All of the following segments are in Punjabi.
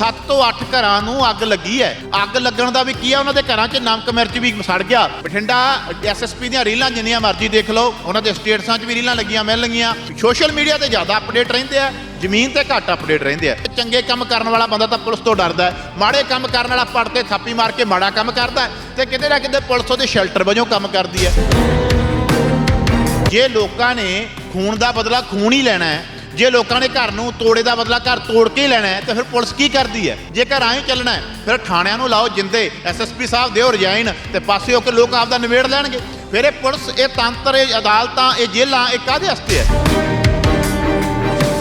7 ਤੋਂ 8 ਘਰਾਂ ਨੂੰ ਅੱਗ ਲੱਗੀ ਹੈ। ਅੱਗ ਲੱਗਣ ਦਾ ਵੀ ਕੀ ਹੈ ਉਹਨਾਂ ਦੇ ਘਰਾਂ 'ਚ ਨਮਕ ਮਿਰਚ ਵੀ ਸੜ ਗਿਆ। ਬਠਿੰਡਾ ਐਸਐਸਪੀ ਦੀਆਂ ਰੀਲਾਂ ਜਿੰਨੀਆਂ ਮਰਜ਼ੀ ਦੇਖ ਲਓ, ਉਹਨਾਂ ਦੇ ਸਟੇਟਸਾਂ 'ਚ ਵੀ ਰੀਲਾਂ ਲੱਗੀਆਂ ਮਿਲਣਗੀਆਂ। ਸੋਸ਼ਲ ਮੀਡੀਆ ਤੇ ਜ਼ਿਆਦਾ ਅਪਡੇਟ ਰਹਿੰਦੇ ਆ, ਜ਼ਮੀਨ ਤੇ ਘੱਟ ਅਪਡੇਟ ਰਹਿੰਦੇ ਆ। ਚੰਗੇ ਕੰਮ ਕਰਨ ਵਾਲਾ ਬੰਦਾ ਤਾਂ ਪੁਲਿਸ ਤੋਂ ਡਰਦਾ ਹੈ। ਮਾੜੇ ਕੰਮ ਕਰਨ ਵਾਲਾ ਪੜ ਤੇ ਥਾਪੀ ਮਾਰ ਕੇ ਮਾੜਾ ਕੰਮ ਕਰਦਾ ਹੈ ਤੇ ਕਿਤੇ ਨਾ ਕਿਤੇ ਪੁਲਿਸ ਉਹਦੇ ਸ਼ੈਲਟਰ ਵਜੋਂ ਕੰਮ ਕਰਦੀ ਹੈ। ਜੇ ਲੋਕਾਂ ਨੇ ਖੂਨ ਦਾ ਬਦਲਾ ਖੂਨ ਹੀ ਲੈਣਾ ਹੈ ਜੇ ਲੋਕਾਂ ਨੇ ਘਰ ਨੂੰ ਤੋੜੇ ਦਾ ਬਦਲਾ ਘਰ ਤੋੜ ਕੇ ਹੀ ਲੈਣਾ ਹੈ, ਤੇ ਫਿਰ ਪੁਲਿਸ ਕੀ ਕਰਦੀ ਹੈ? ਜੇ ਘਰ ਆਏ ਚੱਲਣਾ ਹੈ, ਫਿਰ ਥਾਣਿਆਂ ਨੂੰ ਲਾਓ ਜਿੰਦੇ ਐਸਐਸਪੀ ਸਾਹਿਬ ਦਿਓ ਰਿਜ਼ਾਈਨ ਤੇ ਪਾਸੇ ਹੋ ਕੇ ਲੋਕ ਆਪਦਾ ਨਿਬੇੜ ਲੈਣਗੇ। ਫਿਰ ਇਹ ਪੁਲਿਸ, ਇਹ ਤੰਤਰ, ਇਹ ਅਦਾਲਤਾਂ, ਇਹ ਜੇਲ੍ਹਾਂ, ਇਹ ਕਾਹਦੇ ਵਾਸਤੇ ਹੈ?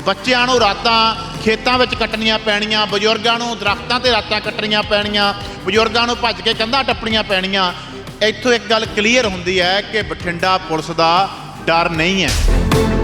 ਬੱਚਿਆਂ ਨੂੰ ਰਾਤਾਂ ਖੇਤਾਂ ਵਿੱਚ ਕੱਟਣੀਆਂ ਪੈਣੀਆਂ, ਬਜ਼ੁਰਗਾਂ ਨੂੰ ਦਰਖਤਾਂ ਤੇ ਰਾਤਾਂ ਕੱਟਣੀਆਂ ਪੈਣੀਆਂ, ਬਜ਼ੁਰਗਾਂ ਨੂੰ ਭੱਜ ਕੇ ਕੰਧਾਂ ਟੱਪਣੀਆਂ ਪੈਣੀਆਂ। ਇੱਥੋਂ ਇੱਕ ਗੱਲ ਕਲੀਅਰ ਹੁੰਦੀ ਹੈ ਕਿ ਬਠਿੰਡਾ ਪੁਲਿਸ ਦਾ ਡਰ ਨਹੀਂ ਹੈ।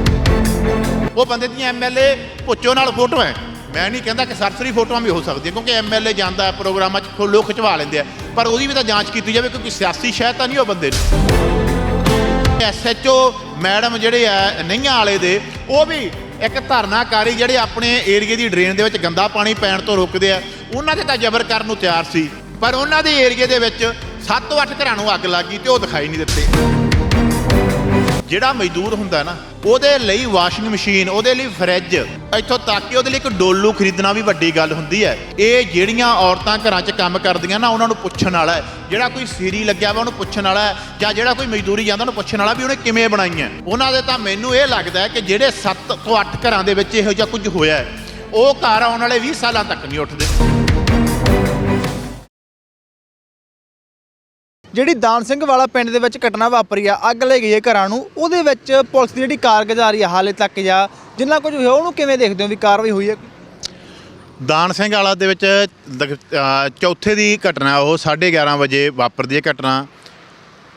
ਉਹ ਬੰਦੇ ਦੀਆਂ ਐਮਐਲਏ ਭੁੱਚੋ ਨਾਲ ਫੋਟੋ ਹੈ। ਮੈਂ ਨਹੀਂ ਕਹਿੰਦਾ ਕਿ ਸਰਸਰੀ ਫੋਟੋਆਂ ਵੀ ਹੋ ਸਕਦੀਆਂ, ਕਿਉਂਕਿ ਐਮਐਲਏ ਜਾਂਦਾ ਪ੍ਰੋਗਰਾਮਾਂ 'ਚ ਲੋਕ ਖਿਚਵਾ ਲੈਂਦੇ ਆ। ਪਰ ਉਹਦੀ ਵੀ ਤਾਂ ਜਾਂਚ ਕੀਤੀ ਜਾਵੇ, ਕਿਉਂਕਿ ਸਿਆਸੀ ਸ਼ਹਿ ਤਾਂ ਨਹੀਂ ਉਹ ਬੰਦੇ ਨੂੰ ਐਸਐਚਓ ਮੈਡਮ ਜਿਹੜੇ ਆ, ਨਈਆਂ ਵਾਲੇ ਦੇ, ਉਹ ਵੀ ਇੱਕ ਧਰਨਾਕਾਰੀ ਜਿਹੜੇ ਆਪਣੇ ਏਰੀਏ ਦੀ ਡਰੇਨ ਦੇ ਵਿੱਚ ਗੰਦਾ ਪਾਣੀ ਪੈਣ ਤੋਂ ਰੋਕਦੇ ਆ। ਉਹਨਾਂ ਦੇ ਤਾਂ ਜ਼ਬਰ ਕਰਨ ਨੂੰ ਤਿਆਰ ਸੀ। ਪਰ ਉਹਨਾਂ ਦੇ ਏਰੀਏ ਦੇ ਵਿੱਚ 7 ਤੋਂ 8 ਘਰਾਂ ਨੂੰ ਅੱਗ ਲੱਗੀ ਤੇ ਉਹ ਦਿਖਾਈ ਨਹੀਂ ਦਿੱਤੇ। ਜਿਹੜਾ ਮਜ਼ਦੂਰ ਹੁੰਦਾ ਨਾ, ਉਹਦੇ ਲਈ ਵਾਸ਼ਿੰਗ ਮਸ਼ੀਨ, ਉਹਦੇ ਲਈ ਫਰਿੱਜ, ਇੱਥੋਂ ਤੱਕ ਕਿ ਉਹਦੇ ਲਈ ਇੱਕ ਡੋਲੂ ਖਰੀਦਣਾ ਵੀ ਵੱਡੀ ਗੱਲ ਹੁੰਦੀ ਹੈ। ਇਹ ਜਿਹੜੀਆਂ ਔਰਤਾਂ ਘਰਾਂ 'ਚ ਕੰਮ ਕਰਦੀਆਂ ਨਾ, ਉਹਨਾਂ ਨੂੰ ਪੁੱਛਣ ਵਾਲਾ ਹੈ। ਜਿਹੜਾ ਕੋਈ ਸੀਰੀ ਲੱਗਿਆ ਵਾ, ਉਹਨੂੰ ਪੁੱਛਣ ਵਾਲਾ ਜਾਂ ਜਿਹੜਾ ਕੋਈ ਮਜ਼ਦੂਰੀ ਜਾਂਦਾ, ਉਹਨੂੰ ਪੁੱਛਣ ਵਾਲਾ ਵੀ ਉਹਨੇ ਕਿਵੇਂ ਬਣਾਈਆਂ। ਉਹਨਾਂ ਦੇ ਤਾਂ ਮੈਨੂੰ ਇਹ ਲੱਗਦਾ ਕਿ ਜਿਹੜੇ 7 ਤੋਂ 8 ਘਰਾਂ ਦੇ ਵਿੱਚ ਇਹੋ ਜਿਹਾ ਕੁਝ ਹੋਇਆ ਉਹ ਘਰ ਆਉਣ ਵਾਲੇ 20 ਸਾਲਾਂ ਤੱਕ ਨਹੀਂ ਉੱਠਦੇ। ਜਿਹੜੀ ਦਾਨ ਸਿੰਘ ਵਾਲਾ ਪਿੰਡ ਦੇ ਵਿੱਚ ਘਟਨਾ ਵਾਪਰੀ ਆ, ਅੱਗ ਲੱਗ ਗਈ ਹੈ ਘਰਾਂ ਨੂੰ, ਉਹਦੇ ਵਿੱਚ ਪੁਲਿਸ ਦੀ ਜਿਹੜੀ ਕਾਰਗੁਜ਼ਾਰੀ ਆ ਹਾਲੇ ਤੱਕ ਜਾਂ ਜਿੰਨਾ ਕੁਝ ਹੋਇਆ, ਉਹਨੂੰ ਕਿਵੇਂ ਦੇਖਦੇ ਹੋ ਵੀ ਕਾਰਵਾਈ ਹੋਈ ਹੈ? ਦਾਨ ਸਿੰਘ ਵਾਲਾ ਦੇ ਵਿੱਚ ਦਗ- ਅਹ, ਚੌਥੇ ਦੀ ਘਟਨਾ, ਉਹ 11:30 ਵਜੇ ਵਾਪਰਦੀ ਹੈ ਘਟਨਾ।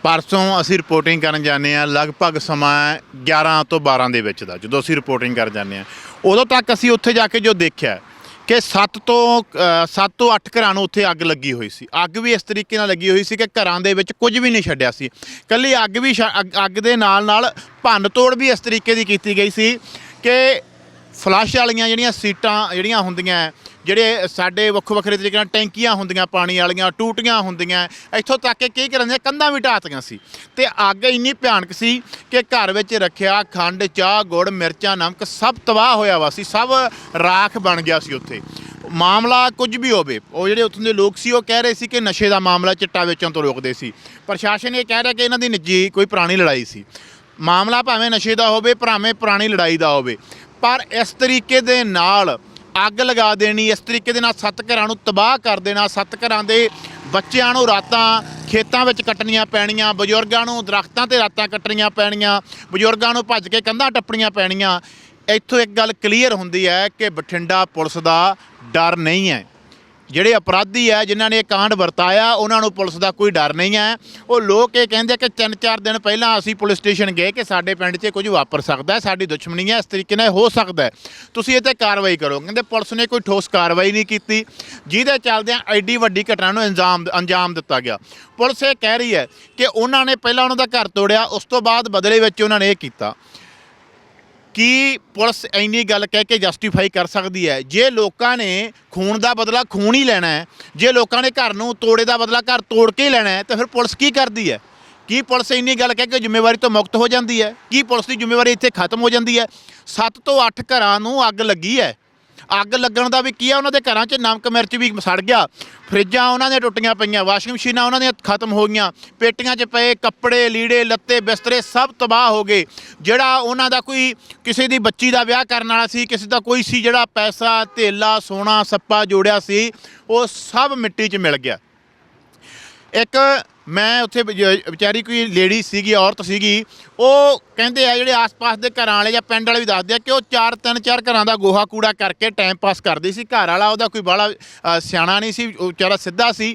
ਪਰਸੋਂ ਅਸੀਂ ਰਿਪੋਰਟਿੰਗ ਕਰਨ ਜਾਂਦੇ ਆ ਲਗਭਗ ਸਮਾਂ 11 ਤੋਂ 12 ਦੇ ਵਿੱਚ ਦਾ, ਜਦੋਂ ਅਸੀਂ ਰਿਪੋਰਟਿੰਗ ਕਰਨ ਜਾਂਦੇ ਆ ਉਦੋਂ ਤੱਕ ਅਸੀਂ ਉੱਥੇ ਜਾ ਕੇ ਜੋ ਦੇਖਿਆ ਕਿ 7 ਤੋਂ 7 ਤੋਂ 8 ਘਰਾਂ ਨੂੰ ਉੱਥੇ ਅੱਗ ਲੱਗੀ ਹੋਈ ਸੀ। ਅੱਗ ਵੀ ਇਸ ਤਰੀਕੇ ਨਾਲ ਲੱਗੀ ਹੋਈ ਸੀ ਕਿ ਘਰਾਂ ਦੇ ਵਿੱਚ ਕੁਝ ਵੀ ਨਹੀਂ ਛੱਡਿਆ ਸੀ। ਕੱਲੀ ਅੱਗ ਵੀ ਛ- ਅੱਗ- ਦੇ ਨਾਲ ਨਾਲ ਭੰਨ ਤੋੜ ਵੀ ਇਸ ਤਰੀਕੇ ਦੀ ਕੀਤੀ ਗਈ ਸੀ ਕਿ ਫਲੱਸ਼ ਵਾਲੀਆਂ ਜਿਹੜੀਆਂ ਸੀਟਾਂ ਜਿਹੜੀਆਂ ਹੁੰਦੀਆਂ ਹੈ, ਜਿਹੜੇ ਸਾਡੇ ਵੱਖੋ ਵੱਖਰੇ ਤਰੀਕੇ ਨਾਲ ਟੈਂਕੀਆਂ ਹੁੰਦੀਆਂ ਪਾਣੀ ਵਾਲੀਆਂ, ਟੂਟੀਆਂ ਹੁੰਦੀਆਂ, ਇੱਥੋਂ ਤੱਕ ਕਿ ਕੀ ਘਰਾਂ ਦੀਆਂ, ਕੰਧਾਂ ਵੀ ਢਾਤੀਆਂ ਸੀ। ਤੇ ਅੱਗ ਇੰਨੀ ਭਿਆਨਕ ਸੀ ਕਿ ਘਰ ਵਿੱਚ ਰੱਖਿਆ ਖੰਡ, ਚਾਹ, ਗੁੜ, ਮਿਰਚਾਂ, ਨਮਕ ਸਭ ਤਬਾਹ ਹੋਇਆ ਵਾ ਸੀ, ਸਭ ਰਾਖ ਬਣ ਗਿਆ ਸੀ ਉੱਥੇ। ਮਾਮਲਾ ਕੁਝ ਵੀ ਹੋਵੇ, ਉਹ ਜਿਹੜੇ ਉੱਥੋਂ ਦੇ ਲੋਕ ਸੀ, ਉਹ ਕਹਿ ਰਹੇ ਸੀ ਕਿ ਨਸ਼ੇ ਦਾ ਮਾਮਲਾ ਚਿੱਟਾ ਵੇਚਣ ਤੋਂ ਰੋਕਦੇ ਸੀ। ਪ੍ਰਸ਼ਾਸਨ ਇਹ ਕਹਿ ਰਿਹਾ ਕਿ ਇਹਨਾਂ ਦੀ ਨਿੱਜੀ ਕੋਈ ਪੁਰਾਣੀ ਲੜਾਈ ਸੀ। ਮਾਮਲਾ ਭਾਵੇਂ ਨਸ਼ੇ ਦਾ ਹੋਵੇ, ਭਾਵੇਂ ਪੁਰਾਣੀ ਲੜਾਈ ਦਾ ਹੋਵੇ, ਪਰ ਇਸ ਤਰੀਕੇ ਦੇ ਨਾਲ ਅੱਗ ਲਗਾ ਦੇਣੀ, ਇਸ ਤਰੀਕੇ ਦੇ ਨਾਲ ਸੱਤ ਘਰਾਂ ਨੂੰ ਤਬਾਹ ਕਰ ਦੇਣਾ ਸੱਤ ਘਰਾਂ ਦੇ ਬੱਚਿਆਂ ਨੂੰ ਰਾਤਾਂ ਖੇਤਾਂ ਵਿੱਚ ਕੱਟਣੀਆਂ ਪੈਣੀਆਂ, ਬਜ਼ੁਰਗਾਂ ਨੂੰ ਦਰਖਤਾਂ ਤੇ ਰਾਤਾਂ ਕੱਟਣੀਆਂ ਪੈਣੀਆਂ, ਬਜ਼ੁਰਗਾਂ ਨੂੰ ਭੱਜ ਕੇ ਕੰਧਾਂ ਟੱਪਣੀਆਂ ਪੈਣੀਆਂ। ਇੱਥੋਂ ਇੱਕ ਗੱਲ ਕਲੀਅਰ ਹੁੰਦੀ ਹੈ ਕਿ ਬਠਿੰਡਾ ਪੁਲਿਸ ਦਾ ਡਰ ਨਹੀਂ ਹੈ। ਜਿਹੜੇ ਅਪਰਾਧੀ ਹੈ ਜਿਨ੍ਹਾਂ ਨੇ ਇਹ ਕਾਂਡ ਵਰਤਾਇਆ, ਉਹਨਾਂ ਨੂੰ ਪੁਲਿਸ ਦਾ ਕੋਈ ਡਰ ਨਹੀਂ ਹੈ। ਉਹ ਲੋਕ ਇਹ ਕਹਿੰਦੇ ਕਿ ਤਿੰਨ ਚਾਰ ਦਿਨ ਪਹਿਲਾਂ ਅਸੀਂ ਪੁਲਿਸ ਸਟੇਸ਼ਨ ਗਏ ਕਿ ਸਾਡੇ ਪਿੰਡ 'ਚ ਕੁਝ ਵਾਪਰ ਸਕਦਾ ਹੈ, ਸਾਡੀ ਦੁਸ਼ਮਣੀ ਹੈ, ਇਸ ਤਰੀਕੇ ਨਾਲ ਹੋ ਸਕਦਾ ਹੈ। ਤੁਸੀਂ ਇਹ ਤੇ ਕਾਰਵਾਈ ਕਰੋ। ਕਹਿੰਦੇ ਪੁਲਿਸ ਨੇ ਕੋਈ ਠੋਸ ਕਾਰਵਾਈ ਨਹੀਂ ਕੀਤੀ। ਜਿਹਦੇ ਚੱਲਦਿਆਂ ਐਡੀ ਵੱਡੀ ਘਟਨਾ ਨੂੰ ਅੰਜਾਮ ਅੰਜਾਮ ਦਿੱਤਾ ਗਿਆ। ਪੁਲਿਸ ਇਹ ਕਹਿ ਰਹੀ ਹੈ ਕਿ ਉਹਨਾਂ ਨੇ ਪਹਿਲਾਂ ਉਹਨਾਂ ਦਾ ਘਰ ਤੋੜਿਆ, ਉਸ ਤੋਂ ਬਾਅਦ ਬਦਲੇ ਵਿੱਚ ਉਹਨਾਂ ਨੇ ਇਹ ਕੀਤਾ। ਕੀ ਪੁਲਿਸ ਇੰਨੀ ਗੱਲ ਕਹਿ ਕੇ ਜਸਟੀਫਾਈ ਕਰ ਸਕਦੀ ਹੈ? ਜੇ ਲੋਕਾਂ ਨੇ ਖੂਨ ਦਾ ਬਦਲਾ ਖੂਨ ਹੀ ਲੈਣਾ ਹੈ, ਜੇ ਲੋਕਾਂ ਨੇ ਘਰ ਨੂੰ ਤੋੜੇ ਦਾ ਬਦਲਾ ਘਰ ਤੋੜ ਕੇ ਹੀ ਲੈਣਾ ਹੈ, ਤਾਂ ਫਿਰ ਪੁਲਿਸ ਕੀ ਕਰਦੀ ਹੈ? ਕੀ ਪੁਲਿਸ ਇੰਨੀ ਗੱਲ ਕਹਿ ਕੇ ਜ਼ਿੰਮੇਵਾਰੀ ਤੋਂ ਮੁਕਤ ਹੋ ਜਾਂਦੀ ਹੈ? ਕੀ ਪੁਲਿਸ ਦੀ ਜ਼ਿੰਮੇਵਾਰੀ ਇੱਥੇ ਖਤਮ ਹੋ ਜਾਂਦੀ ਹੈ? 7 ਤੋਂ 8 ਘਰਾਂ ਨੂੰ ਅੱਗ ਲੱਗੀ ਹੈ। ਅੱਗ ਲੱਗਣ ਦਾ ਵੀ ਕੀ ਆ, ਉਹਨਾਂ ਦੇ ਘਰਾਂ 'ਚ ਨਮਕ ਮਿਰਚ ਵੀ ਸੜ ਗਿਆ। ਫਰਿੱਜਾਂ ਉਹਨਾਂ ਦੀਆਂ ਟੁੱਟੀਆਂ ਪਈਆਂ, ਵਾਸ਼ਿੰਗ ਮਸ਼ੀਨਾਂ ਉਹਨਾਂ ਦੀਆਂ ਖਤਮ ਹੋ ਗਈਆਂ। ਪੇਟੀਆਂ 'ਚ ਪਏ ਕੱਪੜੇ, ਲੀੜੇ, ਲੱਤੇ, ਬਿਸਤਰੇ ਸਭ ਤਬਾਹ ਹੋ ਗਏ। ਜਿਹੜਾ ਉਹਨਾਂ ਦਾ ਕੋਈ ਕਿਸੇ ਦੀ ਬੱਚੀ ਦਾ ਵਿਆਹ ਕਰਨ ਵਾਲਾ ਸੀ, ਕਿਸੇ ਦਾ ਕੋਈ ਸੀ ਜਿਹੜਾ ਪੈਸਾ, ਧੇਲਾ, ਸੋਨਾ, ਸੱਪਾ ਜੋੜਿਆ ਸੀ, ਉਹ ਸਭ ਮਿੱਟੀ 'ਚ ਮਿਲ ਗਿਆ। ਇੱਕ ਮੈਂ ਉੱਥੇ ਵਿਚਾਰੀ ਕੋਈ ਲੇਡੀ ਸੀਗੀ, ਔਰਤ ਸੀਗੀ, ਉਹ ਕਹਿੰਦੇ ਆ ਜਿਹੜੇ ਆਸ-ਪਾਸ ਦੇ ਘਰਾਂ ਵਾਲੇ ਜਾਂ ਪਿੰਡ ਵਾਲੇ ਵੀ ਦੱਸਦੇ ਆ ਕਿ ਉਹ ਚਾਰ, ਤਿੰਨ, ਚਾਰ ਘਰਾਂ ਦਾ ਗੋਹਾ ਕੂੜਾ ਕਰਕੇ ਟਾਈਮ ਪਾਸ ਕਰਦੀ ਸੀ। ਘਰ ਵਾਲਾ ਉਹਦਾ ਕੋਈ ਬਾਹਲਾ ਸਿਆਣਾ ਨਹੀਂ ਸੀ ਵਿਚਾਰਾ ਸਿੱਧਾ ਸੀ।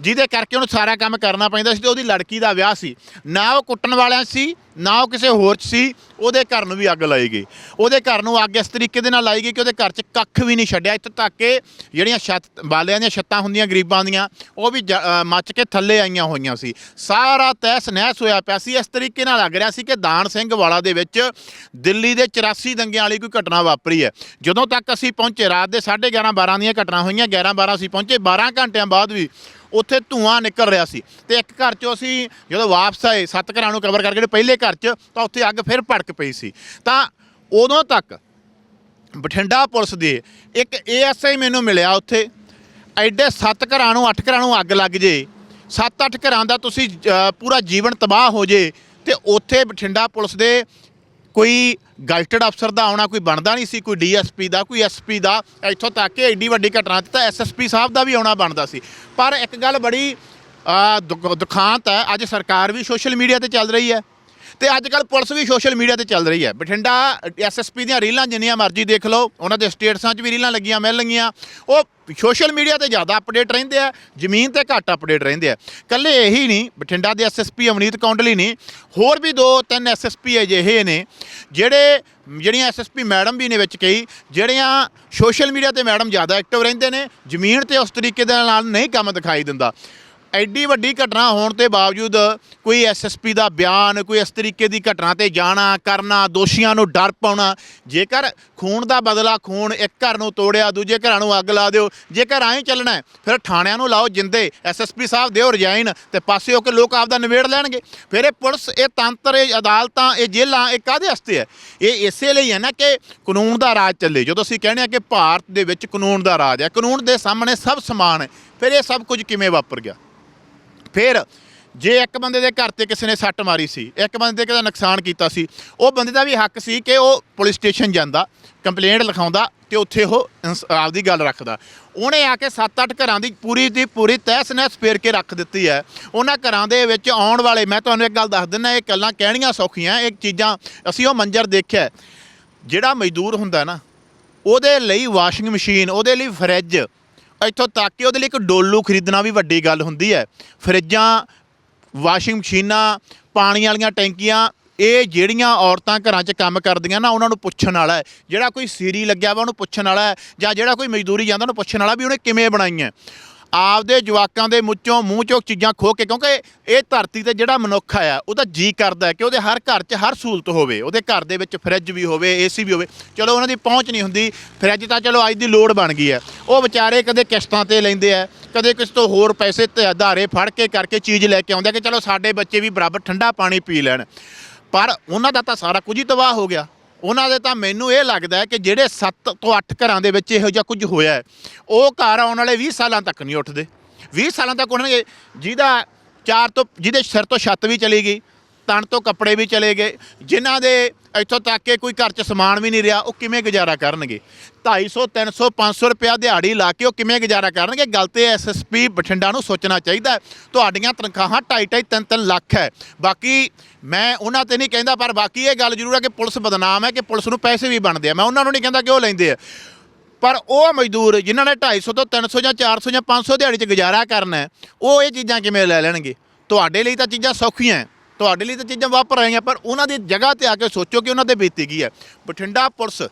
ਜਿਹਦੇ ਕਰਕੇ ਉਹਨੂੰ ਸਾਰਾ ਕੰਮ ਕਰਨਾ ਪੈਂਦਾ ਸੀ ਤੇ ਉਹਦੀ ਲੜਕੀ ਦਾ ਵਿਆਹ ਸੀ। ਨਾ ਉਹ ਕੁੱਟਣ ਵਾਲਿਆਂ 'ਚ ਸੀ, ਨਾ ਉਹ ਕਿਸੇ ਹੋਰ 'ਚ ਸੀ, ਉਹਦੇ ਘਰ ਨੂੰ ਵੀ ਅੱਗ ਲਾਈ ਗਈ। ਉਹਦੇ ਘਰ ਨੂੰ ਅੱਗ ਇਸ ਤਰੀਕੇ ਦੇ ਨਾਲ ਲਾਈ ਗਈ ਕਿ ਉਹਦੇ ਘਰ 'ਚ ਕੱਖ ਵੀ ਨਹੀਂ ਛੱਡਿਆ। ਇੱਥੇ ਤੱਕ ਕਿ ਜਿਹੜੀਆਂ ਛੱਤ, ਬਾਲਿਆਂ ਦੀਆਂ ਛੱਤਾਂ ਹੁੰਦੀਆਂ, ਗਰੀਬਾਂ ਦੀਆਂ, ਉਹ ਵੀ ਜ- ਮੱਚ ਕੇ ਥੱਲੇ ਆਈਆਂ ਹੋਈਆਂ ਸੀ। ਸਾਰਾ ਤਹਿਸ ਨਹਿਸ ਹੋਇਆ ਪਿਆ ਸੀ। ਇਸ ਤਰੀਕੇ ਨਾਲ ਲੱਗ ਰਿਹਾ ਸੀ ਕਿ ਦਾਨ ਸਿੰਘ ਵਾਲਾ ਦੇ ਵਿੱਚ ਦਿੱਲੀ ਦੇ 84 ਦੰਗਿਆਂ ਵਾਲੀ ਕੋਈ ਘਟਨਾ ਵਾਪਰੀ ਹੈ। ਜਦੋਂ ਤੱਕ ਅਸੀਂ ਪਹੁੰਚੇ, ਰਾਤ ਦੇ 11:30 12 ਦੀਆਂ ਘਟਨਾ ਹੋਈਆਂ 11 12 ਅਸੀਂ ਪਹੁੰਚੇ 12 ਘੰਟਿਆਂ ਬਾਅਦ ਵੀ ਉੱਥੇ ਧੂਆਂ ਨਿਕਲ ਰਿਹਾ ਸੀ। ਤੇ ਇੱਕ ਘਰ 'ਚੋਂ ਅਸੀਂ ਜਦੋਂ ਵਾਪਸ ਆਏ, ਸੱਤ ਘਰਾਂ ਨੂੰ ਕਵਰ ਕਰਕੇ ਪਹਿਲੇ ਘਰ 'ਚ, ਤਾਂ ਉੱਥੇ ਅੱਗ ਫਿਰ ਭੜਕ ਪਈ ਸੀ। ਤਾਂ ਉਦੋਂ ਤੱਕ ਬਠਿੰਡਾ ਪੁਲਿਸ ਦੇ ਇੱਕ ਏਐਸਆਈ ਮੈਨੂੰ ਮਿਲਿਆ ਉੱਥੇ। ਐਡੇ ਸੱਤ ਘਰਾਂ ਨੂੰ, ਅੱਠ ਘਰਾਂ ਨੂੰ ਅੱਗ ਲੱਗ ਜੇ, ਸੱਤ ਅੱਠ ਘਰਾਂ ਦਾ ਤੁਸੀਂ ਪੂਰਾ ਜੀਵਨ ਤਬਾਹ ਹੋ ਜੇ, ਤੇ ਉੱਥੇ ਬਠਿੰਡਾ ਪੁਲਿਸ ਦੇ ਕੋਈ ਗਜ਼ਟਡ ਅਫਸਰ ਦਾ ਆਉਣਾ, ਕੋਈ ਬਣਦਾ ਨਹੀਂ ਸੀ, ਕੋਈ ਡੀਐਸਪੀ ਦਾ, ਕੋਈ ਐਸਪੀ ਦਾ, ਇੱਥੋਂ ਤੱਕ ਕਿ ਐਡੀ ਵੱਡੀ ਘਟਨਾ 'ਚ ਤਾਂ ਐਸਐਸਪੀ ਸਾਹਿਬ ਦਾ ਵੀ ਆਉਣਾ ਬਣਦਾ ਸੀ। ਪਰ ਇੱਕ ਗੱਲ ਬੜੀ ਦੁਖ- ਦੁਖਾਂਤ ਹੈ, ਅੱਜ ਸਰਕਾਰ ਵੀ ਸੋਸ਼ਲ ਮੀਡੀਆ ਤੇ ਚੱਲ ਰਹੀ ਹੈ। ਤੇ ਅੱਜ ਕੱਲ ਪੁਲਿਸ ਵੀ ਸੋਸ਼ਲ ਮੀਡੀਆ ਤੇ ਚੱਲ ਰਹੀ ਹੈ। ਬਠਿੰਡਾ ਐਸਐਸਪੀ ਦੀਆਂ ਰੀਲਾਂ ਜਿੰਨੀਆਂ ਮਰਜ਼ੀ ਦੇਖ ਲਓ, ਉਹਨਾਂ ਦੇ ਸਟੇਟਸਾਂ 'ਚ ਵੀ ਰੀਲਾਂ ਲੱਗੀਆਂ, ਮਿਲ ਲਗੀਆਂ ਉਹ ਸੋਸ਼ਲ ਮੀਡੀਆ ਤੇ ਜ਼ਿਆਦਾ ਅਪਡੇਟ ਰਹਿੰਦੇ ਆ, ਜ਼ਮੀਨ ਤੇ ਘੱਟ ਅਪਡੇਟ ਰਹਿੰਦੇ ਆ। ਕੱਲੇ ਇਹੀ ਨਹੀਂ, ਬਠਿੰਡਾ ਦੇ ਐਸਐਸਪੀ ਅਮਨੀਤ ਕੌਂਡਲੀ ਨਹੀਂ, ਹੋਰ ਵੀ ਦੋ ਤਿੰਨ ਐਸਐਸਪੀ ਅਜਿਹੇ ਨੇ, ਜਿਹੜੇ, ਜਿਹੜੀਆਂ ਐਸਐਸਪੀ ਮੈਡਮ ਵੀ ਨੇ ਵਿੱਚ ਕਈ, ਜਿਹੜੀਆਂ ਸੋਸ਼ਲ ਮੀਡੀਆ ਤੇ ਮੈਡਮ ਜ਼ਿਆਦਾ ਐਕਟਿਵ ਰਹਿੰਦੇ ਨੇ, ਜ਼ਮੀਨ ਤੇ ਉਸ ਤਰੀਕੇ ਦੇ ਨਾਲ ਨਹੀਂ ਕੰਮ ਦਿਖਾਈ ਦਿੰਦਾ। ਐਡੀ ਵੱਡੀ ਘਟਨਾ ਹੋਣ ਦੇ ਬਾਵਜੂਦ ਕੋਈ ਐਸਐਸਪੀ ਦਾ ਬਿਆਨ, ਕੋਈ ਇਸ ਤਰੀਕੇ ਦੀ ਘਟਨਾ ਤੇ ਜਾਣਾ, ਕਰਨਾ, ਦੋਸ਼ੀਆਂ ਨੂੰ ਡਰ ਪਾਉਣਾ, ਜੇਕਰ ਖੂਨ ਦਾ ਬਦਲਾ ਖੂਨ ਇੱਕ ਘਰ ਨੂੰ ਤੋੜਿਆ, ਦੂਜੇ ਘਰਾਂ ਨੂੰ ਅੱਗ ਲਾ ਦਿਓ, ਜੇਕਰ ਐਂ ਚੱਲਣਾ ਫਿਰ ਥਾਣਿਆਂ ਨੂੰ ਲਾਓ ਜਿੰਦੇ ਐਸਐਸਪੀ ਸਾਹਿਬ ਦਿਓ ਰਿਜ਼ਾਈਨ ਤੇ ਪਾਸੇ ਹੋ ਕੇ ਲੋਕ ਆਪਦਾ ਨਿਬੇੜ ਲੈਣਗੇ। ਫਿਰ ਇਹ ਪੁਲਿਸ, ਇਹ ਤੰਤਰ, ਇਹ ਅਦਾਲਤਾਂ, ਇਹ ਜੇਲ੍ਹਾਂ, ਇਹ ਕਾਹਦੇ ਵਾਸਤੇ ਹੈ? ਇਹ ਇਸੇ ਲਈ ਹੈ ਨਾ ਕਿ ਕਾਨੂੰਨ ਦਾ ਰਾਜ ਚੱਲੇ। ਜਦੋਂ ਅਸੀਂ ਕਹਿੰਦੇ ਆ ਕਿ ਭਾਰਤ ਦੇ ਵਿੱਚ ਕਾਨੂੰਨ ਦਾ ਰਾਜ ਹੈ, ਕਾਨੂੰਨ ਦੇ ਸਾਹਮਣੇ ਸਭ ਸਮਾਨ ਹੈ, ਫਿਰ ਇਹ ਸਭ ਕੁਝ ਕਿਵੇਂ ਵਾਪਰ ਗਿਆ? ਫਿਰ ਜੇ ਇੱਕ ਬੰਦੇ ਦੇ ਘਰ ਤੇ ਕਿਸੇ ਨੇ ਸੱਟ ਮਾਰੀ ਸੀ, ਇੱਕ ਬੰਦੇ 'ਤੇ ਦਾ ਨੁਕਸਾਨ ਕੀਤਾ ਸੀ, ਉਹ ਬੰਦੇ ਦਾ ਵੀ ਹੱਕ ਸੀ ਕਿ ਉਹ ਪੁਲਿਸ ਸਟੇਸ਼ਨ ਜਾਂਦਾ, ਕੰਪਲੇਂਟ ਲਿਖਾਉਂਦਾ ਤੇ ਉੱਥੇ ਉਹ ਇੰਸ- ਆਪਦੀ ਗੱਲ ਰੱਖਦਾ ਉਹਨੇ ਆ ਕੇ 7-8 ਘਰਾਂ ਦੀ ਪੂਰੀ ਦੀ ਪੂਰੀ ਤਹਿਸ ਨਹਿਸ ਫੇਰ ਕੇ ਰੱਖ ਦਿੱਤੀ ਹੈ ਉਹਨਾਂ ਘਰਾਂ ਦੇ ਵਿੱਚ ਆਉਣ ਵਾਲੇ, ਮੈਂ ਤੁਹਾਨੂੰ ਇੱਕ ਗੱਲ ਦੱਸ ਦਿੰਦਾ, ਇਹ ਗੱਲਾਂ ਕਹਿਣੀਆਂ ਸੌਖੀਆਂ, ਇਹ ਚੀਜ਼ਾਂ ਅਸੀਂ ਉਹ ਮੰਜ਼ਰ ਦੇਖਿਆ ਹੈ। ਜਿਹੜਾ ਮਜ਼ਦੂਰ ਹੁੰਦਾ ਨਾ, ਉਹਦੇ ਲਈ ਵਾਸ਼ਿੰਗ ਮਸ਼ੀਨ, ਉਹਦੇ ਲਈ ਫਰਿੱਜ ਇੱਥੋਂ ਤੱਕ ਕਿ ਉਹਦੇ ਲਈ ਇੱਕ ਡੋਲੂ ਖਰੀਦਣਾ ਵੀ ਵੱਡੀ ਗੱਲ ਹੁੰਦੀ ਹੈ। ਫਰਿੱਜਾਂ, ਵਾਸ਼ਿੰਗ ਮਸ਼ੀਨਾਂ, ਪਾਣੀ ਵਾਲੀਆਂ ਟੈਂਕੀਆਂ, ਇਹ ਜਿਹੜੀਆਂ ਔਰਤਾਂ ਘਰਾਂ 'ਚ ਕੰਮ ਕਰਦੀਆਂ ਨਾ, ਉਹਨਾਂ ਨੂੰ ਪੁੱਛਣ ਵਾਲਾ ਹੈ। ਜਿਹੜਾ ਕੋਈ ਸੀਰੀ ਲੱਗਿਆ ਵਾ ਉਹਨੂੰ ਪੁੱਛਣ ਵਾਲਾ ਹੈ, ਜਾਂ ਜਿਹੜਾ ਕੋਈ ਮਜ਼ਦੂਰੀ ਜਾਂਦਾ ਉਹਨੂੰ ਪੁੱਛਣ ਵਾਲਾ ਵੀ ਉਹਨੇ ਕਿਵੇਂ ਬਣਾਈਆਂ। ਆਪਦੇ ਜਵਾਕਾਂ ਦੇ ਮੁੱਚੋਂ ਮੂੰਹ ਚੋਂ ਚੀਜ਼ਾਂ ਖੋ ਕੇ, ਕਿਉਂਕਿ ਇਹ ਧਰਤੀ ਤੇ ਜਿਹੜਾ ਮਨੁੱਖ ਆਇਆ ਉਹਦਾ ਜੀ ਕਰਦਾ ਕਿ ਉਹਦੇ ਹਰ ਘਰ 'ਚ ਹਰ ਸਹੂਲਤ ਹੋਵੇ, ਉਹਦੇ ਘਰ ਦੇ ਵਿੱਚ ਫਰਿੱਜ ਵੀ ਹੋਵੇ ਏਸੀ ਵੀ ਹੋਵੇ। ਚਲੋ, ਉਹਨਾਂ ਦੀ ਪਹੁੰਚ ਨਹੀਂ ਹੁੰਦੀ ਫਰਿੱਜ ਤਾਂ ਚਲੋ ਅੱਜ ਦੀ ਲੋੜ ਬਣ ਗਈ ਹੈ। ਉਹ ਵਿਚਾਰੇ ਕਦੇ ਕਿਸ਼ਤਾਂ ਤੇ ਲੈਂਦੇ ਆ, ਕਦੇ ਕਿਸ ਤੋਂ ਹੋਰ ਪੈਸੇ ਤੇ ਆਧਾਰੇ ਫੜ ਕੇ ਕਰਕੇ ਚੀਜ਼ ਲੈ ਕੇ ਆਉਂਦੇ ਆ ਕਿ ਚਲੋ ਸਾਡੇ ਬੱਚੇ ਵੀ ਬਰਾਬਰ ਠੰਡਾ ਪਾਣੀ ਪੀ ਲੈਣ। ਪਰ ਉਹਨਾਂ ਦਾ ਤਾਂ ਸਾਰਾ ਕੁਝ ਹੀ ਤਬਾਹ ਹੋ ਗਿਆ। ਉਹਨਾਂ ਦੇ ਤਾਂ ਮੈਨੂੰ ਇਹ ਲੱਗਦਾ ਕਿ ਜਿਹੜੇ 7 ਤੋਂ 8 ਘਰਾਂ ਦੇ ਵਿੱਚ ਇਹੋ ਜਿਹਾ ਕੁਝ ਹੋਇਆ ਉਹ ਘਰ ਆਉਣ ਵਾਲੇ 20 ਸਾਲਾਂ ਤੱਕ ਨਹੀਂ ਉੱਠਦੇ। 20 ਸਾਲਾਂ ਤੱਕ ਉਹਨਾਂ ਜਿਹਦਾ ਚਾਰ ਤੋਂ, ਜਿਹਦੇ ਸਿਰ ਤੋਂ ਛੱਤ ਵੀ ਚਲੀ ਗਈ ਤਣ ਤੋਂ ਕੱਪੜੇ ਵੀ ਚਲੇ ਗਏ, ਜਿਨ੍ਹਾਂ ਦੇ ਇੱਥੋਂ ਤੱਕ ਕਿ ਕੋਈ ਘਰ 'ਚ ਸਮਾਨ ਵੀ ਨਹੀਂ ਰਿਹਾ, ਉਹ ਕਿਵੇਂ ਗੁਜ਼ਾਰਾ ਕਰਨਗੇ? 250 300 500 ਰੁਪਿਆ ਦਿਹਾੜੀ ਲਾ ਕੇ ਉਹ ਕਿਵੇਂ ਗੁਜ਼ਾਰਾ ਕਰਨਗੇ? ਗੱਲ ਤੇ ਐਸਐਸਪੀ ਬਠਿੰਡਾ ਨੂੰ ਸੋਚਣਾ ਚਾਹੀਦਾ ਤੁਹਾਡੀਆਂ ਤਨਖਾਹਾਂ 2.5 3 3 ਲੱਖ ਹੈ। ਬਾਕੀ ਮੈਂ ਉਹਨਾਂ ਤੇ ਨਹੀਂ ਕਹਿੰਦਾ, ਪਰ ਬਾਕੀ ਇਹ ਗੱਲ ਜ਼ਰੂਰ ਹੈ ਕਿ ਪੁਲਿਸ ਬਦਨਾਮ ਹੈ ਕਿ ਪੁਲਿਸ ਨੂੰ ਪੈਸੇ ਵੀ ਬਣਦੇ ਆ। ਮੈਂ ਉਹਨਾਂ ਨੂੰ ਨਹੀਂ ਕਹਿੰਦਾ ਕਿ ਉਹ ਲੈਂਦੇ ਆ। ਪਰ ਉਹ ਮਜ਼ਦੂਰ ਜਿਨ੍ਹਾਂ ਨੇ 250 ਤੋਂ 300 ਜਾਂ 400 ਜਾਂ 500 ਦਿਹਾੜੀ 'ਚ ਗੁਜ਼ਾਰਾ ਕਰਨਾ ਉਹ ਇਹ ਚੀਜ਼ਾਂ ਕਿਵੇਂ ਲੈ ਲੈਣਗੇ? ਤੁਹਾਡੇ ਲਈ ਤਾਂ ਚੀਜ਼ਾਂ ਸੌਖੀਆਂ ਤੁਹਾਡੇ ਲਈ ਤਾਂ ਚੀਜ਼ਾਂ ਵਾਪਰ ਆਈਆਂ ਪਰ ਉਹਨਾਂ ਦੀ ਜਗ੍ਹਾ ਤੇ ਆ ਕੇ ਸੋਚੋ ਕਿ ਉਹਨਾਂ 'ਤੇ ਬੀਤੀ ਕੀ ਹੈ। ਬਠਿੰਡਾ ਪੁਲਿਸ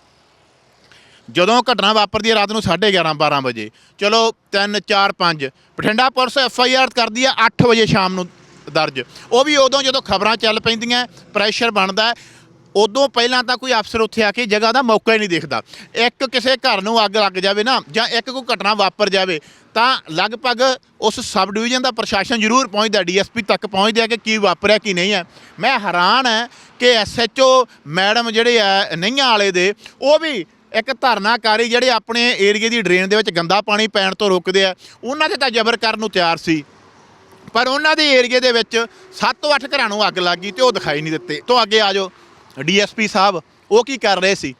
ਜਦੋਂ ਘਟਨਾ ਵਾਪਰਦੀ ਹੈ ਰਾਤ ਨੂੰ 11:30 12 ਵਜੇ। ਚਲੋ 3 4 5 Bathinda police F I R ਕਰਦੀ ਹੈ 8 ਵਜੇ ਸ਼ਾਮ ਨੂੰ ਦਰਜ। ਉਹ ਵੀ ਉਦੋਂ ਜਦੋਂ ਖਬਰਾਂ ਚੱਲ ਪੈਂਦੀਆਂ, ਪ੍ਰੈਸ਼ਰ ਬਣਦਾ ਉਦੋਂ ਪਹਿਲਾਂ ਤਾਂ ਕੋਈ ਅਫਸਰ ਉੱਥੇ ਆ ਕੇ ਜਗ੍ਹਾ ਦਾ ਮੌਕਾ ਹੀ ਨਹੀਂ ਦੇਖਦਾ। ਇੱਕ ਕਿਸੇ ਘਰ ਨੂੰ ਅੱਗ ਲੱਗ ਜਾਵੇ ਨਾ, ਜਾਂ ਇੱਕ ਕੋਈ ਘਟਨਾ ਵਾਪਰ ਜਾਵੇ, ਤਾਂ ਲਗਭਗ ਉਸ ਸਬ ਡਿਵੀਜ਼ਨ ਦਾ ਪ੍ਰਸ਼ਾਸਨ ਜ਼ਰੂਰ ਪਹੁੰਚਦਾ, ਡੀਐਸਪੀ ਤੱਕ ਪਹੁੰਚਦਾ ਕਿ ਕੀ ਵਾਪਰਿਆ, ਕੀ ਨਹੀਂ ਹੈ। ਮੈਂ ਹੈਰਾਨ ਹੈ ਕਿ ਐਸਐਚਓ ਮੈਡਮ ਜਿਹੜੇ ਆ, ਨਈਆਂ ਵਾਲੇ ਦੇ, ਉਹ ਵੀ ਇੱਕ ਧਰਨਾਕਾਰੀ ਜਿਹੜੇ ਆਪਣੇ ਏਰੀਏ ਦੀ ਡਰੇਨ ਦੇ ਵਿੱਚ ਗੰਦਾ ਪਾਣੀ ਪੈਣ ਤੋਂ ਰੋਕਦੇ ਆ, ਉਹਨਾਂ ਤੇ ਤਾਂ ਜ਼ਬਰ ਕਰਨ ਨੂੰ ਤਿਆਰ ਸੀ। ਪਰ ਉਹਨਾਂ ਦੇ ਏਰੀਏ ਦੇ ਵਿੱਚ 7 ਤੋਂ 8 ਘਰਾਂ ਨੂੰ ਅੱਗ ਲੱਗ ਗਈ ਤੇ ਉਹ ਦਿਖਾਈ ਨਹੀਂ ਦਿੱਤੇ। ਤੋਂ ਅੱਗੇ ਆ ਜਾਓ। ਡੀਐਸਪੀ ਸਾਹਿਬ, ਉਹ ਕੀ ਕਰ ਰਹੇ ਸੀ?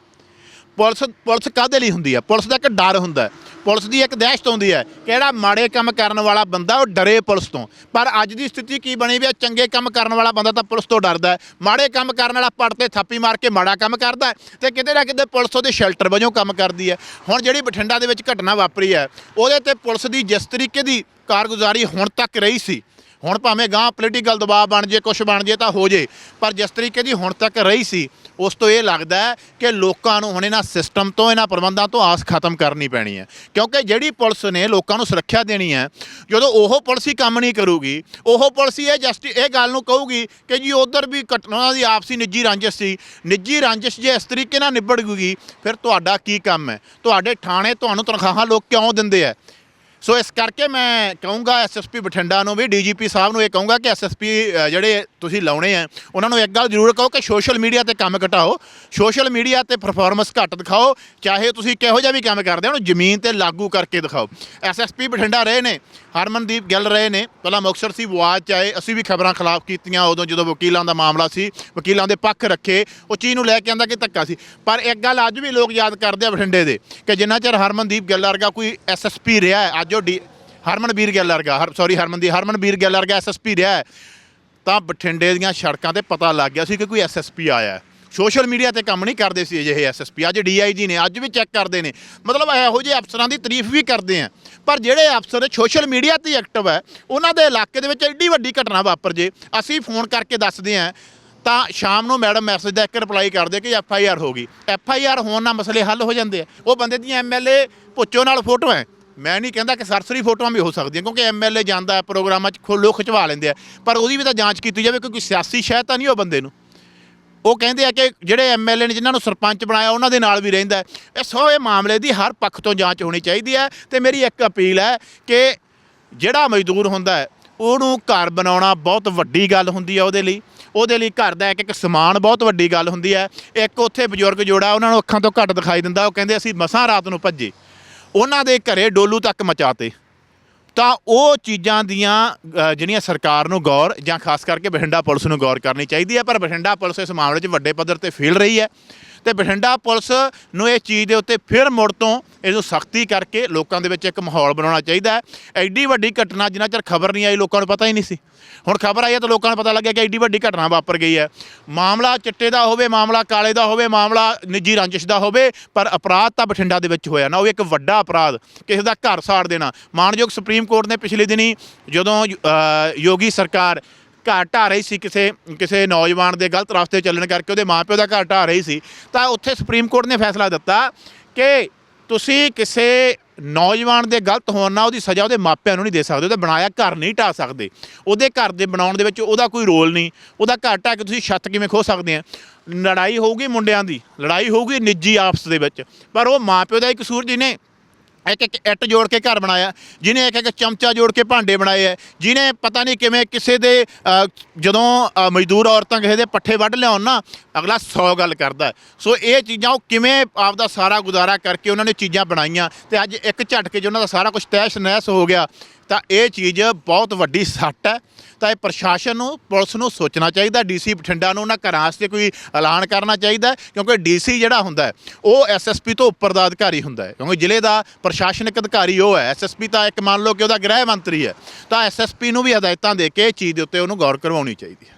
ਪੁਲਿਸ ਪੁਲਿਸ ਕਾਹਦੇ ਲਈ ਹੁੰਦੀ ਹੈ ਪੁਲਿਸ ਦਾ ਇੱਕ ਡਰ ਹੁੰਦਾ ਪੁਲਿਸ ਦੀ ਇੱਕ ਦਹਿਸ਼ਤ ਹੁੰਦੀ ਹੈ। ਕਿਹੜਾ ਮਾੜੇ ਕੰਮ ਕਰਨ ਵਾਲਾ ਬੰਦਾ, ਉਹ ਡਰੇ ਪੁਲਿਸ ਤੋਂ। ਪਰ ਅੱਜ ਦੀ ਸਥਿਤੀ ਕੀ ਬਣੀ ਵੀ ਹੈ ਚੰਗੇ ਕੰਮ ਕਰਨ ਵਾਲਾ ਬੰਦਾ ਤਾਂ ਪੁਲਿਸ ਤੋਂ ਡਰਦਾ ਹੈ। ਮਾੜੇ ਕੰਮ ਕਰਨ ਵਾਲਾ ਪੜ ਤੇ ਥਾਪੀ ਮਾਰ ਕੇ ਮਾੜਾ ਕੰਮ ਕਰਦਾ ਹੈ ਤੇ ਕਿਤੇ ਨਾ ਕਿਤੇ ਪੁਲਿਸ ਉਹਦੇ ਸ਼ੈਲਟਰ ਵਜੋਂ ਕੰਮ ਕਰਦੀ ਹੈ। ਹੁਣ ਜਿਹੜੀ ਬਠਿੰਡਾ ਦੇ ਵਿੱਚ ਘਟਨਾ ਵਾਪਰੀ ਹੈ, ਉਹਦੇ ਤੇ ਪੁਲਿਸ ਦੀ ਜਿਸ ਤਰੀਕੇ ਦੀ ਕਾਰਗੁਜ਼ਾਰੀ ਹੁਣ ਤੱਕ ਰਹੀ ਸੀ ਹੁਣ ਭਾਵੇਂ ਗਾਂ ਪੋਲੀਟੀਕਲ ਦਬਾਅ ਬਣ ਜੇ ਕੁਝ ਬਣ ਜੇ ਤਾਂ ਹੋ ਜੇ ਪਰ ਜਿਸ ਤਰੀਕੇ ਦੀ ਹੁਣ ਤੱਕ ਰਹੀ ਸੀ, ਉਸ ਤੋਂ ਇਹ ਲੱਗਦਾ ਹੈ ਕਿ ਲੋਕਾਂ ਨੂੰ ਹੁਣ ਇਹਨਾਂ ਸਿਸਟਮ ਤੋਂ, ਇਹਨਾਂ ਪ੍ਰਬੰਧਾਂ ਤੋਂ ਆਸ ਖਤਮ ਕਰਨੀ ਪੈਣੀ ਹੈ। ਕਿਉਂਕਿ ਜਿਹੜੀ ਪੁਲਿਸ ਨੇ ਲੋਕਾਂ ਨੂੰ ਸੁਰੱਖਿਆ ਦੇਣੀ ਹੈ, ਜਦੋਂ ਉਹ ਪੁਲਿਸ ਹੀ ਕੰਮ ਨਹੀਂ ਕਰੂਗੀ, ਉਹ ਪੁਲਿਸ ਹੀ ਇਹ ਜਸਟਿਸ ਇਹ ਗੱਲ ਨੂੰ ਕਹੂਗੀ ਕਿ ਜੀ ਉਧਰ ਵੀ ਘਟਨਾ ਦੀ ਆਪਸੀ ਨਿੱਜੀ ਰੰਜਿਸ਼ ਸੀ, ਨਿੱਜੀ ਰੰਜਿਸ਼ ਜੇ ਇਸ ਤਰੀਕੇ ਨਾਲ ਨਿਬੜ ਗਈ ਫਿਰ ਤੁਹਾਡਾ ਕੀ ਕੰਮ ਹੈ? ਤੁਹਾਡੇ ਥਾਣੇ ਤੁਹਾਨੂੰ ਤਨਖਾਹਾਂ ਲੋਕ ਕਿਉਂ ਦਿੰਦੇ ਆ ਸੋ ਇਸ ਕਰਕੇ ਮੈਂ ਕਹੂੰਗਾ ਐਸਐਸਪੀ ਬਠਿੰਡਾ ਨੂੰ ਵੀ ਡੀਜੀਪੀ ਸਾਹਿਬ ਨੂੰ ਇਹ ਕਹੂੰਗਾ ਕਿ ਐਸਐਸਪੀ ਜਿਹੜੇ ਤੁਸੀਂ ਲਾਉਣੇ ਆ, ਉਹਨਾਂ ਨੂੰ ਇੱਕ ਗੱਲ ਜ਼ਰੂਰ ਕਹੋ ਕਿ ਸੋਸ਼ਲ ਮੀਡੀਆ ਤੇ ਕੰਮ ਘਟਾਓ। ਸੋਸ਼ਲ ਮੀਡੀਆ ਤੇ ਪਰਫਾਰਮੈਂਸ ਘੱਟ ਦਿਖਾਓ, ਚਾਹੇ ਤੁਸੀਂ ਕਿਹੋ ਜਿਹਾ ਵੀ ਕੰਮ ਕਰਦੇ ਹੋ, ਉਹਨੂੰ ਜ਼ਮੀਨ ਤੇ ਲਾਗੂ ਕਰਕੇ ਦਿਖਾਓ। ਐਸਐਸਪੀ ਬਠਿੰਡਾ ਰਹੇ ਨੇ, ਹਰਮਨਦੀਪ ਗਿੱਲ ਰਹੇ ਨੇ, ਪਹਿਲਾਂ ਮੁਕਤਸਰ ਸੀ ਆਵਾਜ਼ ਚ ਆਏ, ਅਸੀਂ ਵੀ ਖਬਰਾਂ ਖਿਲਾਫ ਕੀਤੀਆਂ ਉਦੋਂ ਜਦੋਂ ਵਕੀਲਾਂ ਦਾ ਮਾਮਲਾ ਸੀ, ਵਕੀਲਾਂ ਦੇ ਪੱਖ ਰੱਖੇ, ਉਹ ਚੀਜ਼ ਨੂੰ ਲੈ ਕੇ ਆਂਦਾ ਕਿ ਧੱਕਾ ਸੀ। ਪਰ ਇੱਕ ਗੱਲ ਅੱਜ ਵੀ ਲੋਕ ਯਾਦ ਕਰਦੇ ਆ ਬਠਿੰਡੇ ਦੇ, ਕਿ ਜਿੰਨਾ ਚਿਰ ਹਰਮਨਦੀਪ ਗਿੱਲ ਵਰਗਾ ਕੋਈ ਐਸਐਸਪੀ ਰਿਹਾ ਅੱਜ ਉਹ ਡੀ ਹਰਮਨਵੀਰ ਗਿੱਲ ਵਰਗਾ, ਹਰ ਸੌਰੀ ਹਰਮਨਦੀਪ ਹਰਮਨਵੀਰ ਗਿੱਲ ਵਰਗਾ ਐਸਐਸਪੀ ਰਿਹਾ ਹੈ, ਤਾਂ ਬਠਿੰਡੇ ਦੀਆਂ ਸੜਕਾਂ ਤੇ ਪਤਾ ਲੱਗ ਗਿਆ ਸੀ ਕਿ ਕੋਈ ਐਸਐਸਪੀ ਆਇਆ ਸੋਸ਼ਲ ਮੀਡੀਆ ਤੇ ਕੰਮ ਨਹੀਂ ਕਰਦੇ ਸੀ ਅਜਿਹੇ ਐਸਐਸਪੀ ਅੱਜ ਡੀਆਈਜੀ ਨੇ, ਅੱਜ ਵੀ ਚੈੱਕ ਕਰਦੇ ਨੇ। ਮਤਲਬ ਇਹੋ ਜਿਹੇ ਅਫਸਰਾਂ ਦੀ ਤਾਰੀਫ ਵੀ ਕਰਦੇ ਆ। ਪਰ ਜਿਹੜੇ ਅਫਸਰ ਸੋਸ਼ਲ ਮੀਡੀਆ ਤੇ ਐਕਟਿਵ ਹੈ, ਉਹਨਾਂ ਦੇ ਇਲਾਕੇ ਦੇ ਵਿੱਚ ਐਡੀ ਵੱਡੀ ਘਟਨਾ ਵਾਪਰ ਜੇ, ਅਸੀਂ ਫੋਨ ਕਰਕੇ ਦੱਸਦੇ ਆ ਤਾਂ ਸ਼ਾਮ ਨੂੰ ਮੈਡਮ ਮੈਸੇਜ ਦਾ ਇੱਕ ਰਿਪਲਾਈ ਕਰਦੇ ਕਿ ਐਫ ਆਈ ਆਰ ਹੋ ਗਈ। ਐਫ ਆਈ ਆਰ ਹੋਣ ਨਾਲ ਮਸਲੇ ਹੱਲ ਹੋ ਜਾਂਦੇ ਆ। ਉਹ ਬੰਦੇ ਦੀਆਂ ਐਮਐਲਏ ਪੁੱਛੋ ਨਾਲ ਫੋਟੋ ਹੈ। ਮੈਂ ਨਹੀਂ ਕਹਿੰਦਾ ਕਿ ਸਰਸਰੀ ਫੋਟੋਆਂ ਵੀ ਹੋ ਸਕਦੀਆਂ, ਕਿਉਂਕਿ ਐਮਐਲਏ ਜਾਂਦਾ ਪ੍ਰੋਗਰਾਮਾਂ 'ਚ ਖੋ- ਲੋਕ ਖਿਚਵਾ ਲੈਂਦੇ ਆ। ਪਰ ਉਹਦੀ ਵੀ ਤਾਂ ਜਾਂਚ ਕੀਤੀ ਜਾਵੇ, ਕਿਉਂਕਿ ਸਿਆਸੀ ਸ਼ਹਿ ਤਾਂ ਨਹੀਂ ਉਹ ਬੰਦੇ ਨੂੰ। ਉਹ ਕਹਿੰਦੇ ਆ ਕਿ ਜਿਹੜੇ ਐਮਐਲਏ ਨੇ ਜਿਨ੍ਹਾਂ ਨੂੰ ਸਰਪੰਚ ਬਣਾਇਆ, ਉਹਨਾਂ ਦੇ ਨਾਲ ਵੀ ਰਹਿੰਦਾ ਇਹ ਸੋ ਇਹ ਮਾਮਲੇ ਦੀ ਹਰ ਪੱਖ ਤੋਂ ਜਾਂਚ ਹੋਣੀ ਚਾਹੀਦੀ ਹੈ ਤੇ ਮੇਰੀ ਇੱਕ ਅਪੀਲ ਹੈ ਕਿ ਜਿਹੜਾ ਮਜ਼ਦੂਰ ਹੁੰਦਾ ਹੈ, ਉਹਨੂੰ ਘਰ ਬਣਾਉਣਾ ਬਹੁਤ ਵੱਡੀ ਗੱਲ ਹੁੰਦੀ ਹੈ ਉਹਦੇ ਲਈ। ਉਹਦੇ ਲਈ ਘਰ ਦਾ ਇੱਕ ਇੱਕ ਸਮਾਨ ਬਹੁਤ ਵੱਡੀ ਗੱਲ ਹੁੰਦੀ ਹੈ। ਇੱਕ ਉੱਥੇ ਬਜ਼ੁਰਗ ਜੋੜਾ, ਉਹਨਾਂ ਨੂੰ ਅੱਖਾਂ ਤੋਂ ਘੱਟ ਦਿਖਾਈ ਦਿੰਦਾ, ਉਹ ਕਹਿੰਦੇ ਅਸੀਂ ਮਸਾਂ ਰਾਤ ਨੂੰ ਭੱਜੇ। ਉਹਨਾਂ ਦੇ ਘਰੇ ਡੋਲੂ ਤੱਕ ਮਚਾਤੇ। ਤਾਂ ਉਹ ਚੀਜ਼ਾਂ ਦੀਆਂ ਜਿਹੜੀਆਂ ਸਰਕਾਰ ਨੂੰ ਗੌਰ ਜਾਂ ਖਾਸ ਕਰਕੇ ਬਠਿੰਡਾ ਪੁਲਿਸ ਨੂੰ ਗੌਰ ਕਰਨੀ ਚਾਹੀਦੀ ਹੈ, ਪਰ ਬਠਿੰਡਾ ਪੁਲਿਸ ਇਸ ਮਾਮਲੇ 'ਚ ਵੱਡੇ ਪੱਧਰ ਤੇ ਫੇਲ ਰਹੀ ਹੈ। ਤੇ ਬਠਿੰਡਾ ਪੁਲਿਸ ਨੂੰ ਇਸ ਚੀਜ਼ ਦੇ ਉੱਤੇ ਫਿਰ ਮੁੜ ਤੋਂ ਇਹਨੂੰ ਸਖਤੀ ਕਰਕੇ ਲੋਕਾਂ ਦੇ ਵਿੱਚ ਇੱਕ ਮਾਹੌਲ ਬਣਾਉਣਾ ਚਾਹੀਦਾ ਹੈ। ਐਡੀ ਵੱਡੀ ਘਟਨਾ ਜਿੰਨਾ ਚਿਰ ਖਬਰ ਨਹੀਂ ਆਈ, ਲੋਕਾਂ ਨੂੰ ਪਤਾ ਹੀ ਨਹੀਂ ਸੀ। ਹੁਣ ਖਬਰ ਆਈ ਹੈ ਤਾਂ ਲੋਕਾਂ ਨੂੰ ਪਤਾ ਲੱਗਿਆ ਕਿ ਐਡੀ ਵੱਡੀ ਘਟਨਾ ਵਾਪਰ ਗਈ ਹੈ। ਮਾਮਲਾ ਚਿੱਟੇ ਦਾ ਹੋਵੇ, ਮਾਮਲਾ ਕਾਲੇ ਦਾ ਹੋਵੇ, ਮਾਮਲਾ ਨਿੱਜੀ ਰੰਜਿਸ਼ ਦਾ ਹੋਵੇ, ਪਰ ਅਪਰਾਧ ਤਾਂ ਬਠਿੰਡਾ ਦੇ ਵਿੱਚ ਹੋਇਆ ਨਾ, ਉਹ ਇੱਕ ਵੱਡਾ ਅਪਰਾਧ, ਕਿਸੇ ਦਾ ਘਰ ਸਾੜ ਦੇਣਾ। ਮਾਨਯੋਗ ਸੁਪਰੀਮ ਕੋਰਟ ਨੇ ਪਿਛਲੇ ਦਿਨੀ ਜਦੋਂ ਯੋਗੀ ਸਰਕਾਰ ਘਰ ਢਾਹ ਰਹੀ ਸੀ ਕਿਸੇ ਕਿਸੇ ਨੌਜਵਾਨ ਦੇ ਗਲਤ ਰਸਤੇ ਚੱਲਣ ਕਰਕੇ ਉਹਦੇ ਮਾਪਿਓ ਦਾ ਘਰ ਢਾਹ ਰਹੀ ਸੀ, ਤਾਂ ਉੱਥੇ ਸੁਪਰੀਮ ਕੋਰਟ ਨੇ ਫੈਸਲਾ ਦਿੱਤਾ ਕਿ ਤੁਸੀਂ ਕਿਸੇ ਨੌਜਵਾਨ ਦੇ ਗਲਤ ਹੋਣ ਨਾਲ ਉਹਦੀ ਸਜ਼ਾ ਉਹਦੇ ਮਾਪਿਆਂ ਨੂੰ ਨਹੀਂ ਦੇ ਸਕਦੇ, ਉਹਦਾ ਬਣਾਇਆ ਘਰ ਨਹੀਂ ਢਾਹ ਸਕਦੇ। ਉਹਦੇ ਘਰ ਦੇ ਬਣਾਉਣ ਦੇ ਵਿੱਚ ਉਹਦਾ ਕੋਈ ਰੋਲ ਨਹੀਂ। ਉਹਦਾ ਘਰ ਢਾਹ ਕੇ ਤੁਸੀਂ ਛੱਤ ਕਿਵੇਂ ਖੋ ਸਕਦੇ ਆ? ਲੜਾਈ ਹੋਊਗੀ ਮੁੰਡਿਆਂ ਦੀ, ਲੜਾਈ ਹੋਊਗੀ ਨਿੱਜੀ ਆਪਸ ਦੇ ਵਿੱਚ। ਪਰ ਉਹ ਮਾਪਿਓ ਦਾ ਹੀ ਕਸੂਰ ਜਿਹਨੇ ਇੱਕ ਇੱਕ ਇੱਟ ਜੋੜ ਕੇ ਘਰ ਬਣਾਇਆ ਜਿਹਨੇ ਇੱਕ ਇੱਕ ਚਮਚਾ ਜੋੜ ਕੇ ਭਾਂਡੇ ਬਣਾਏ ਐ ਜਿਹਨੇ ਪਤਾ ਨਹੀਂ ਕਿਵੇਂ ਕਿਸੇ ਦੇ ਅ, ਜਦੋਂ ਅ, ਮਜ਼ਦੂਰ ਔਰਤਾਂ ਕਿਸੇ ਦੇ ਪੱਠੇ ਵੱਢ ਲਿਆਉਣ ਨਾ ਅਗਲਾ 100 ਗੱਲ ਕਰਦਾ। ਸੋ ਇਹ ਚੀਜ਼ਾਂ ਉਹ ਕਿਵੇਂ ਆਪਦਾ ਸਾਰਾ ਗੁਜ਼ਾਰਾ ਕਰਕੇ ਉਹਨਾਂ ਨੇ ਚੀਜ਼ਾਂ ਬਣਾਈਆਂ ਤੇ ਅੱਜ ਇੱਕ ਝਟਕੇ 'ਚ ਉਹਨਾਂ ਦਾ ਸਾਰਾ ਕੁਝ ਤੈਸ਼ ਨਹਿਸ ਹੋ ਗਿਆ। ਤਾਂ ਇਹ ਚੀਜ਼ ਬਹੁਤ ਵੱਡੀ ਸੱਟ ਹੈ। ਤਾਂ ਇਹ ਪ੍ਰਸ਼ਾਸਨ ਨੂੰ ਪੁਲਿਸ ਨੂੰ ਸੋਚਣਾ ਚਾਹੀਦਾ ਡੀਸੀ ਬਠਿੰਡਾ ਨੂੰ ਉਹਨਾਂ ਘਰਾਂ ਵਾਸਤੇ ਕੋਈ ਐਲਾਨ ਕਰਨਾ ਚਾਹੀਦਾ ਹੈ, ਕਿਉਂਕਿ ਡੀਸੀ ਜਿਹੜਾ ਹੁੰਦਾ ਹੈ, ਉਹ ਐਸਐਸਪੀ ਤੋਂ ਉੱਪਰ ਦਾ ਅਧਿਕਾਰੀ ਹੁੰਦਾ ਹੈ ਕਿਉਂਕਿ ਜ਼ਿਲ੍ਹੇ ਦਾ ਪ੍ਰਸ਼ਾਸਨਿਕ ਅਧਿਕਾਰੀ ਉਹ ਹੈ। ਐਸਐਸਪੀ ਤਾਂ ਇੱਕ ਮੰਨ ਲਓ ਕਿ ਉਹਦਾ ਗ੍ਰਹਿ ਮੰਤਰੀ ਹੈ। ਤਾਂ ਐਸਐਸਪੀ ਨੂੰ ਵੀ ਹਦਾਇਤਾਂ ਦੇ ਕੇ ਇਹ ਚੀਜ਼ ਦੇ ਉੱਤੇ ਉਹਨੂੰ ਗੌਰ ਕਰਵਾਉਣੀ ਚਾਹੀਦੀ ਹੈ।